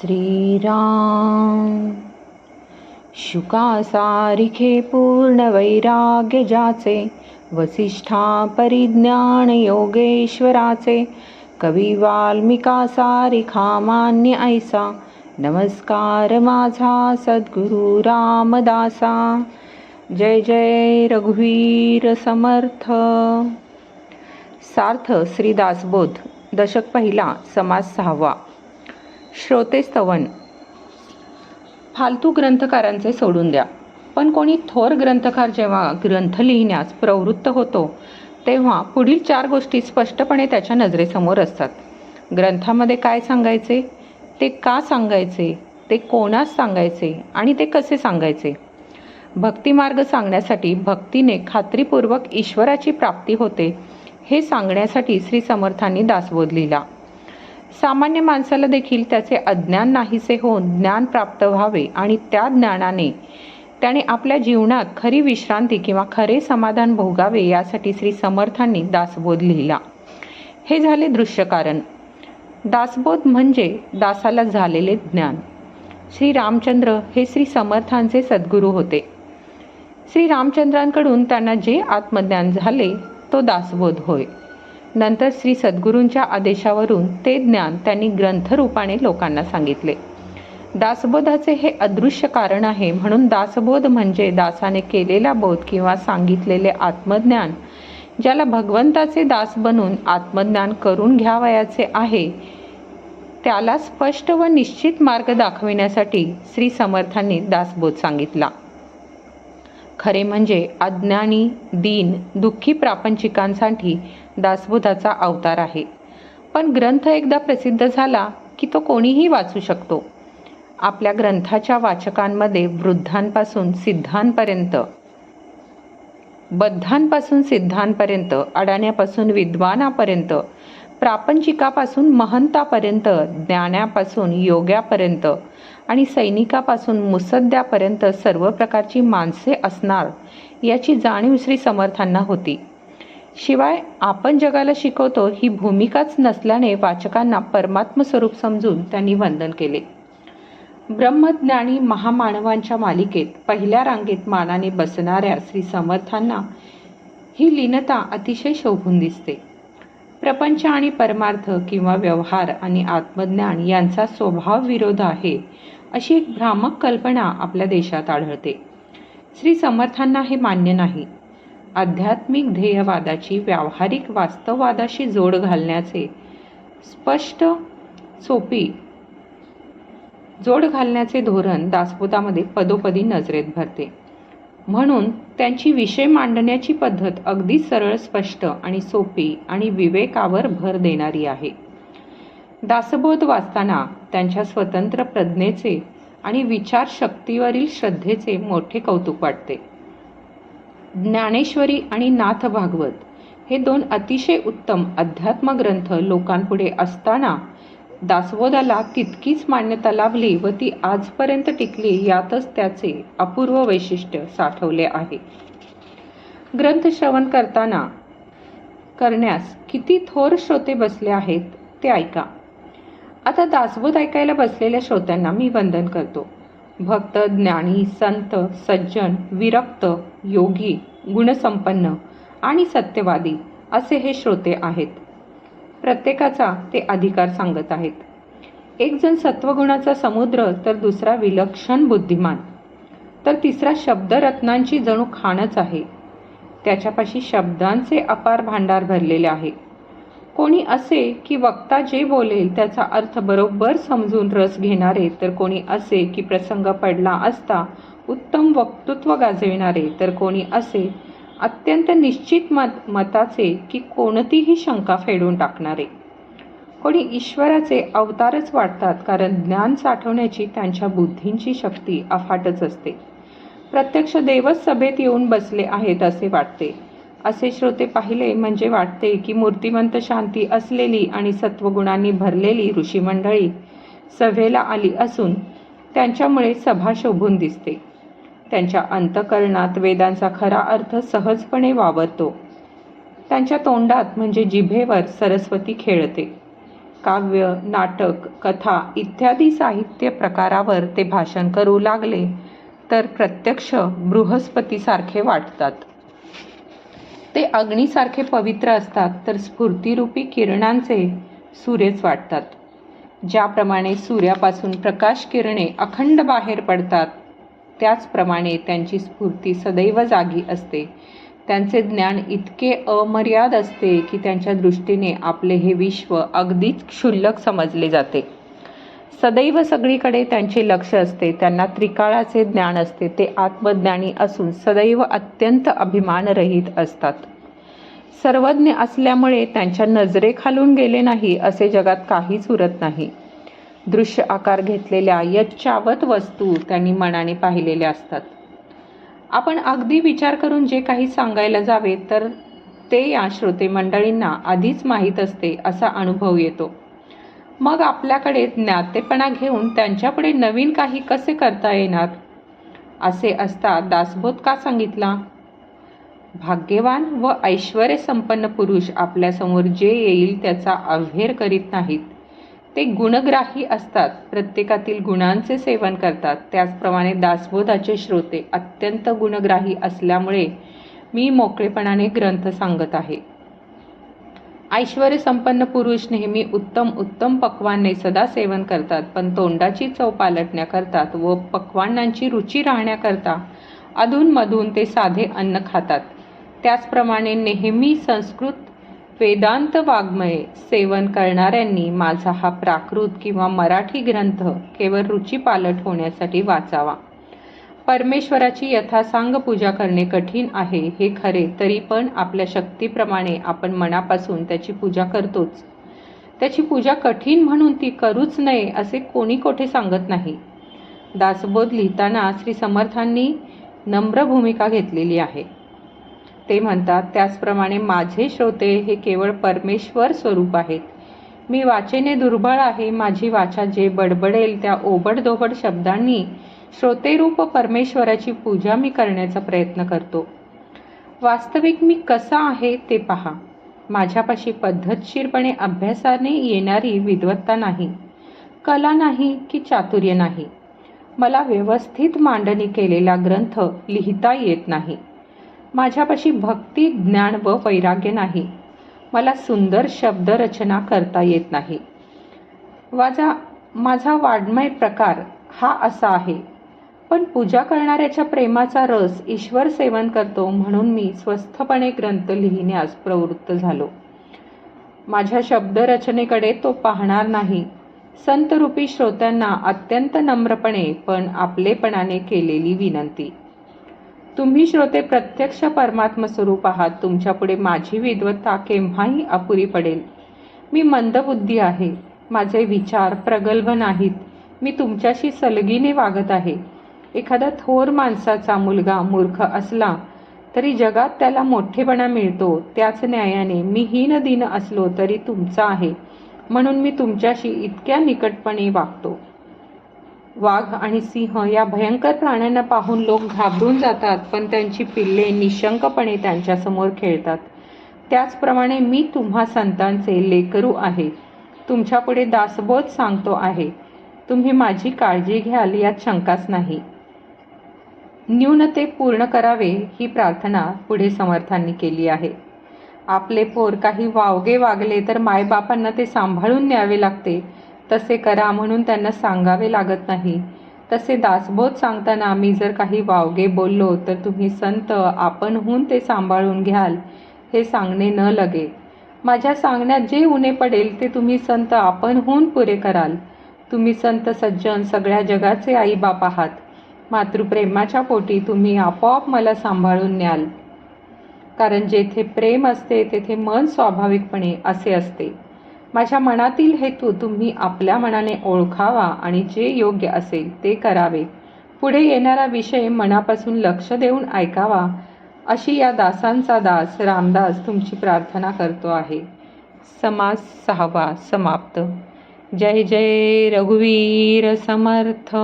श्रीराम। शुकासारिखे पूर्ण वैराग्य जाचे वसिष्ठा परिज्ञान योगेश्वराचे कवी वाल्मिका सारिखा मान्य ऐसा नमस्कार माझा सद्गुरु रामदासा। जय जय रघुवीर समर्थ। सार्थ श्रीदासबोध दशक पहिला समाज सहावा। श्रोते स्तवन. फालतू ग्रंथकारांचे सोडून द्या. पण कोणी थोर ग्रंथकार जेव्हा ग्रंथ लिहिण्यास प्रवृत्त होतो तेव्हा पुढील चार गोष्टी स्पष्टपणे त्याच्या नजरेसमोर असतात. ग्रंथामध्ये काय सांगायचे? ते का सांगायचे? ते कोणास सांगायचे? आणि ते कसे सांगायचे? भक्तिमार्ग सांगण्यासाठी भक्तीने खात्रीपूर्वक ईश्वराची प्राप्ती होते हे सांगण्यासाठी श्री समर्थांनी दासबोध लिहिला. सामान्य माणसाला देखील त्याचे अज्ञान नाहीसे होऊन ज्ञान प्राप्त व्हावे आणि त्या ज्ञानाने त्याने आपल्या जीवनात खरी विश्रांती किंवा खरे समाधान भोगावे यासाठी श्री समर्थांनी दासबोध लिहिला. हे झाले दृश्य कारण दासबोध म्हणजे दासाला झालेले ज्ञान. श्री रामचंद्र हे श्री समर्थांचे सद्गुरू होते. श्री रामचंद्रांकडून त्यांना जे आत्मज्ञान झाले तो दासबोध होय. नंतर श्री सद्गुरूंच्या आदेशावरून ते ज्ञान त्यांनी ग्रंथरूपाने लोकांना सांगितले. दासबोधाचे हे अदृश्य कारण आहे म्हणून दासबोध म्हणजे दासाने केलेला बोध किंवा सांगितलेले आत्मज्ञान ज्याला भगवंताचे दास बनून आत्मज्ञान करून घ्यावयाचे आहे त्याला स्पष्ट व निश्चित मार्ग दाखविण्यासाठी श्री समर्थांनी दासबोध सांगितला. खरे म्हणजे अज्ञानी दीन दुःखी प्रापंचिकांसाठी दासबोधाचा अवतार आहे. पण ग्रंथ एकदा प्रसिद्ध झाला की तो कोणीही वाचू शकतो. आपल्या ग्रंथाच्या वाचकांमध्ये वृद्धांपासून सिद्धांपर्यंत बद्धांपासून सिद्धांपर्यंत अडाण्यापासून विद्वानापर्यंत प्रापंचिकापासून महंतापर्यंत ज्ञानापासून योग्यापर्यंत आणि सैनिकापासून मुसद्द्यापर्यंत सर्व प्रकारची माणसे असणार याची जाणीव श्री समर्थांना होती. शिवाय आपण जगाला शिकवतो ही भूमिकाच नसल्याने वाचकांना परमात्म स्वरूप समजून त्यांनी वंदन केले. ब्रह्मज्ञानी महामानवांच्या मालिकेत पहिल्या रांगेत मानाने बसणाऱ्या श्री समर्थांना ही लीनता अतिशय शोभून दिसते. प्रपंच आणि परमार्थ किंवा व्यवहार आणि आत्मज्ञान यांचा स्वभाव विरोध आहे अशी एक भ्रामक कल्पना आपल्या देशात आढळते. श्री समर्थांना हे मान्य नाही. आध्यात्मिक ध्येयवादाची व्यावहारिक वास्तववादाशी जोड घालण्याचे स्पष्ट सोपी जोड घालण्याचे धोरण दासबोधामध्ये पदोपदी नजरेत भरते. म्हणून त्यांची विषय मांडण्याची पद्धत अगदी सरळ स्पष्ट आणि सोपी आणि विवेकावर भर देणारी आहे. दासबोध वाचताना त्यांच्या स्वतंत्र प्रज्ञेचे आणि विचारशक्तीवरील श्रद्धेचे मोठे कौतुक वाटते. ज्ञानेश्वरी आणि नाथ भागवत हे दोन अतिशय उत्तम अध्यात्म ग्रंथ लोकांपुढे असताना दासबोधाला तितकीच मान्यता लाभली व ती आजपर्यंत टिकली यातच त्याचे अपूर्व वैशिष्ट्य साठवले आहे. ग्रंथ श्रवण करताना करण्यास किती थोर श्रोते बसले आहेत ते ऐका. आता दासबोध ऐकायला बसलेल्या श्रोत्यांना मी वंदन करतो. भक्त ज्ञानी संत सज्जन विरक्त योगी गुणसंपन्न आणि सत्यवादी असे हे श्रोते आहेत. प्रत्येकाचा ते अधिकार सांगत आहेत. एक जण सत्वगुणाचा समुद्र तर दुसरा विलक्षण बुद्धिमान. तर तिसरा शब्दरत्नांची जणू खाणच आहे. त्याच्यापाशी शब्दांचे अपार भांडार भरलेले आहे. कोणी असे की वक्ता जे बोलेल त्याचा अर्थ बरोबर समजून रस घेणारे तर कोणी असे की प्रसंग पडला असता उत्तम वक्तृत्व गाजविणारे तर कोणी असे अत्यंत निश्चित मत मताचे की कोणतीही शंका फेडून टाकणारे. कोणी ईश्वराचे अवतारच वाटतात कारण ज्ञान साठवण्याची त्यांच्या बुद्धींची शक्ती अफाटच असते. प्रत्यक्ष देवच सभेत येऊन बसले आहेत असे वाटते. असे श्रोते पाहिले म्हणजे वाटते की मूर्तिमंत शांती असलेली आणि सत्वगुणांनी भरलेली ऋषीमंडळी सभेला आली असून त्यांच्यामुळे सभा शोभून दिसते. त्यांच्या अंतकरणात वेदांचा खरा अर्थ सहजपणे वावरतो. त्यांच्या तोंडात म्हणजे जिभेवर सरस्वती खेळते. काव्य नाटक कथा इत्यादी साहित्य प्रकारावर ते भाषण करू लागले तर प्रत्यक्ष बृहस्पतीसारखे वाटतात. ते अग्नीसारखे पवित्र असतात तर स्फूर्तिरूपी किरणांचे सूर्यच वाटतात. ज्याप्रमाणे सूर्यापासून प्रकाश किरणे अखंड बाहेर पडतात त्याचप्रमाणे त्यांची स्फूर्ती सदैव जागी असते. त्यांचे ज्ञान इतके अमर्याद असते की त्यांच्या दृष्टीने आपले हे विश्व अगदीच क्षुल्लक समजले जाते. सदैव सगळीकडे त्यांचे लक्ष असते त्यांना त्रिकाळाचे ज्ञान असते ते आत्मज्ञानी असून सदैव अत्यंत अभिमानरहित असतात. सर्वज्ञ असल्यामुळे त्यांच्या नजरेखालून गेले नाही असे जगात काहीच उरत नाही. दृश्य आकार घेतलेल्या यच्चावत वस्तू त्यांनी मनाने पाहिलेल्या असतात. आपण अगदी विचार करून जे काही सांगायला जावे तर ते या श्रोते मंडळींना आधीच माहीत असते असा अनुभव येतो. मग आपल्याकडे ज्ञातेपणा घेऊन त्यांच्यापुढे नवीन काही कसे करता येणार? असे असता दासबोध का सांगितला? भाग्यवान व ऐश्वर संपन्न पुरुष आपल्यासमोर जे येईल त्याचा अव्हेर करीत नाहीत. ते गुणग्राही असतात प्रत्येकातील गुणांचे सेवन करतात. त्याचप्रमाणे दासबोधाचे श्रोते अत्यंत गुणग्राही असल्यामुळे मी मोकळेपणाने ग्रंथ सांगत आहे. ऐश्वर संपन्न पुरुष नेहमी उत्तम उत्तम पक्वाने सदा सेवन करतात पण तोंडाची चव पालटण्या करतात व पक्वानांची रुची राहण्याकरता अधूनमधून ते साधे अन्न खातात. त्याचप्रमाणे नेहमी संस्कृत वेदांत वाङ्मय सेवन करणाऱ्यांनी माझा हा प्राकृत किंवा मराठी ग्रंथ केवळ रुची पालट होण्यासाठी वाचावा. परमेश्वराची यथासांग पूजा करणे कठीण आहे हे खरे तरी पण आपल्या शक्तीप्रमाणे आपण मनापासून त्याची पूजा करतोच. त्याची पूजा कठीण म्हणून ती करूच नये असे कोणी कोठे सांगत नाही. दासबोध लिहिताना श्री समर्थांनी नम्र भूमिका घेतलेली आहे. ते म्हणतात त्याचप्रमाणे माझे श्रोते हे केवळ परमेश्वर स्वरूप आहेत. मी वाचेने दुर्बळ आहे माझी वाचा जे बडबडेल त्या ओबडधोबड शब्दांनी श्रोतेरूप परमेश्वराची पूजा मी करण्याचा प्रयत्न करतो. वास्तविक मी कसा आहे ते पहा. माझ्यापाशी पद्धतशीरपणे अभ्यासाने येणारी विद्वत्ता नाही कला नाही की चातुर्य नाही. मला व्यवस्थित मांडणी केलेला ग्रंथ लिहिता येत नाही. माझ्यापाशी भक्ती ज्ञान व वैराग्य नाही. मला सुंदर शब्दरचना करता येत नाही. माझा माझा वाड्मय प्रकार हा असा आहे. पण पूजा करणाऱ्याच्या प्रेमाचा रस ईश्वर सेवन करतो म्हणून मी स्वस्थपणे ग्रंथ लिहिण्यास प्रवृत्त झालो. माझ्या शब्दरचनेकडे तो पाहणार नाही. संतरूपी श्रोत्यांना अत्यंत नम्रपणे पण आपलेपणाने केलेली विनंती. तुम्ही श्रोते प्रत्यक्ष परमात्म स्वरूप आहात तुमच्यापुढे माझी विद्वत्ता केव्हाही अपुरी पडेल. मी मंदबुद्धी आहे. माझे विचार प्रगल्भ नाहीत. मी तुमच्याशी सलगीने वागत आहे. एखादा थोर माणसाचा मुलगा मूर्ख असला तरी जगात त्याला मोठेपणा मिळतो. त्याच न्यायाने मी हीन दिन असलो तरी तुमचा आहे. म्हणून मी तुमच्याशी इतक्या निकटपणे वागतो. वाघ आणि सिंह या भयंकर प्राण्यांना पाहून लोक घाबरून जातात पण त्यांची पिल्ले निशंकपणे त्यांच्यासमोर खेळतात. त्याचप्रमाणे मी तुम्हा संतांचे लेकरू आहे. तुमच्यापुढे दासबोध सांगतो आहे. तुम्ही माझी काळजी घ्याल यात शंकाच नाही. न्यूनते पूर्ण करावे ही प्रार्थना पुढे समर्थांनी केली आहे. आपले पोर काही वावगे वागले तर मायबापांना ते सांभाळून न्यावे लागते. तसे करा म्हणून त्यांना सांगावे लागत नाही. तसे दासबोध सांगताना आम्ही जर काही वावगे बोललो तर तुम्ही संत आपणहून ते सांभाळून घ्याल हे सांगणे न लगे. माझ्या सांगण्यात जे उणे पडेल ते तुम्ही संत आपणहून पुरे कराल. तुम्ही संत सज्जन सगळ्या जगाचे आईबाप आहात. मातृप्रेमाच्या पोटी तुम्ही आपोआप मला सांभाळून न्याल. कारण जेथे प्रेम असते तेथे मन स्वाभाविकपणे असे असते. माझ्या मनातील हेतू तुम्ही आपल्या मनाने ओळखावा आणि जे योग्य असेल ते करावे. पुढे येणारा विषय मनापासून लक्ष देऊन ऐकावा अशी या दासांचा दास रामदास तुमची प्रार्थना करतो आहे. समास सहावा समाप्त. जय जय रघुवीर समर्थ.